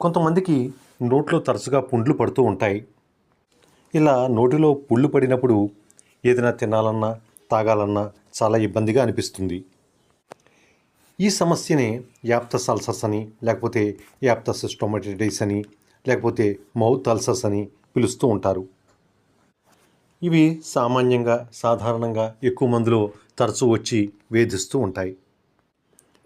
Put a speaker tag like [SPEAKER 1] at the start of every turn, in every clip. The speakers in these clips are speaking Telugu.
[SPEAKER 1] కొంతమందికి నోట్లో తరచుగా పుండ్లు పడుతూ ఉంటాయి. ఇలా నోటిలో పుళ్ళు పడినప్పుడు ఏదైనా తినాలన్నా తాగాలన్నా చాలా ఇబ్బందిగా అనిపిస్తుంది. ఈ సమస్యనే యాప్తస్ అల్సర్స్ అని లేకపోతే యాప్తస్ స్టొమాటిటైస్ అని లేకపోతే మౌత్ అల్సర్స్ అని పిలుస్తూ ఉంటారు. ఇవి సామాన్యంగా సాధారణంగా ఎక్కువ మందిలో తరచూ వచ్చి వేధిస్తూ ఉంటాయి.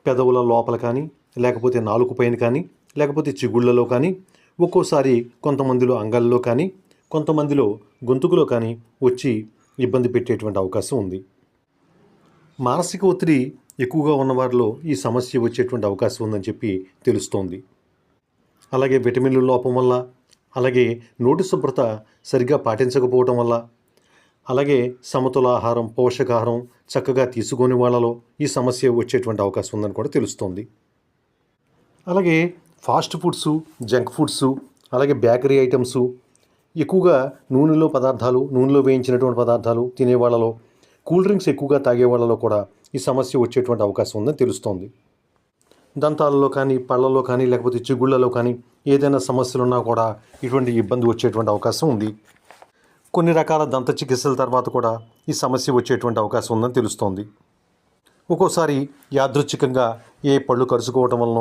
[SPEAKER 1] పెదవుల లోపల కానీ లేకపోతే నాలుగు పైన కానీ లేకపోతే చిగుళ్ళలో కానీ ఒక్కోసారి కొంతమందిలో అంగల్లో కానీ కొంతమందిలో గొంతుకులో కానీ వచ్చి ఇబ్బంది పెట్టేటువంటి అవకాశం ఉంది. మానసిక ఒత్తిడి ఎక్కువగా ఉన్నవారిలో ఈ సమస్య వచ్చేటువంటి అవకాశం ఉందని చెప్పి తెలుస్తోంది. అలాగే విటమిన్ల లోపం వల్ల అలాగే నోటి శుభ్రత సరిగ్గా పాటించకపోవడం వల్ల అలాగే సమతుల ఆహారం పోషకాహారం చక్కగా తీసుకొని వాళ్ళలో ఈ సమస్య వచ్చేటువంటి అవకాశం ఉందని కూడా తెలుస్తోంది. అలాగే ఫాస్ట్ ఫుడ్స్ జంక్ ఫుడ్స్ అలాగే బేకరీ ఐటమ్స్ ఎక్కువగా నూనెలో పదార్థాలు నూనెలో వేయించినటువంటి పదార్థాలు తినే వాళ్ళలో కూల్ డ్రింక్స్ ఎక్కువగా తాగే వాళ్ళలో కూడా ఈ సమస్య వచ్చేటువంటి అవకాశం ఉందని తెలుస్తోంది. దంతాలలో కానీ పళ్ళలో కానీ లేకపోతే చిగుళ్ళలో కానీ ఏదైనా సమస్యలు ఉన్నా కూడా ఇటువంటి ఇబ్బంది వచ్చేటువంటి అవకాశం ఉంది. కొన్ని రకాల దంత చికిత్సల తర్వాత కూడా ఈ సమస్య వచ్చేటువంటి అవకాశం ఉందని తెలుస్తోంది. ఒక్కోసారి యాదృచ్ఛికంగా ఏ పళ్ళు కరుచుకోవటం వలన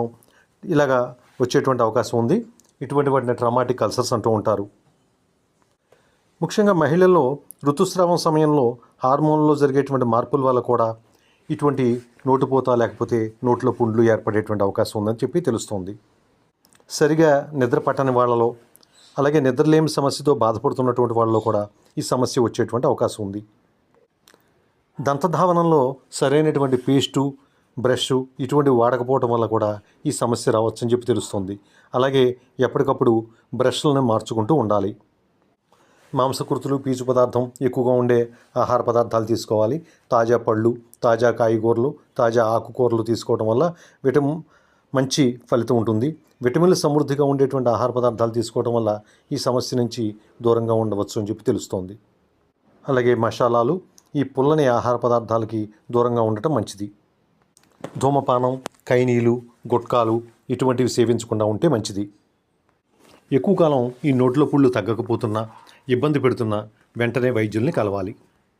[SPEAKER 1] ఇలాగా వచ్చేటువంటి అవకాశం ఉంది. ఇటువంటి వాటిని ట్రామాటిక్ అల్సర్స్ అంటూ ఉంటారు. ముఖ్యంగా మహిళల్లో ఋతుస్రావం సమయంలో హార్మోన్లో జరిగేటువంటి మార్పుల వల్ల కూడా ఇటువంటి నోటిపోత లేకపోతే నోట్లో పుండ్లు ఏర్పడేటువంటి అవకాశం ఉందని చెప్పి తెలుస్తోంది. సరిగా నిద్ర పట్టని వాళ్ళలో అలాగే నిద్రలేమి సమస్యతో బాధపడుతున్నటువంటి వాళ్ళలో కూడా ఈ సమస్య వచ్చేటువంటి అవకాశం ఉంది. దంతధావనంలో సరైనటువంటి పేస్టు బ్రష్ ఇటువంటి వాడకపోవటం వల్ల కూడా ఈ సమస్య రావచ్చని చెప్పి తెలుస్తుంది. అలాగే ఎప్పటికప్పుడు బ్రష్లను మార్చుకుంటూ ఉండాలి. మాంసకృతులు పీచు పదార్థం ఎక్కువగా ఉండే ఆహార పదార్థాలు తీసుకోవాలి. తాజా పళ్ళు తాజా కాయగూరలు తాజా ఆకుకూరలు తీసుకోవడం వల్ల విటమ్ మంచి ఫలితం ఉంటుంది. విటమిన్లు సమృద్ధిగా ఉండేటువంటి ఆహార పదార్థాలు తీసుకోవడం వల్ల ఈ సమస్య నుంచి దూరంగా ఉండవచ్చు అని చెప్పి తెలుస్తోంది. అలాగే మసాలాలు ఈ పుల్లని ఆహార పదార్థాలకి దూరంగా ఉండటం మంచిది. ధూమపానం కైనీలు గుట్కాలు ఇటువంటివి సేవించకుండా ఉంటే మంచిది. ఎక్కువ కాలం ఈ నోట్లో పుళ్ళు తగ్గకపోతున్నా ఇబ్బంది పెడుతున్నా వెంటనే వైద్యుల్ని కలవాలి.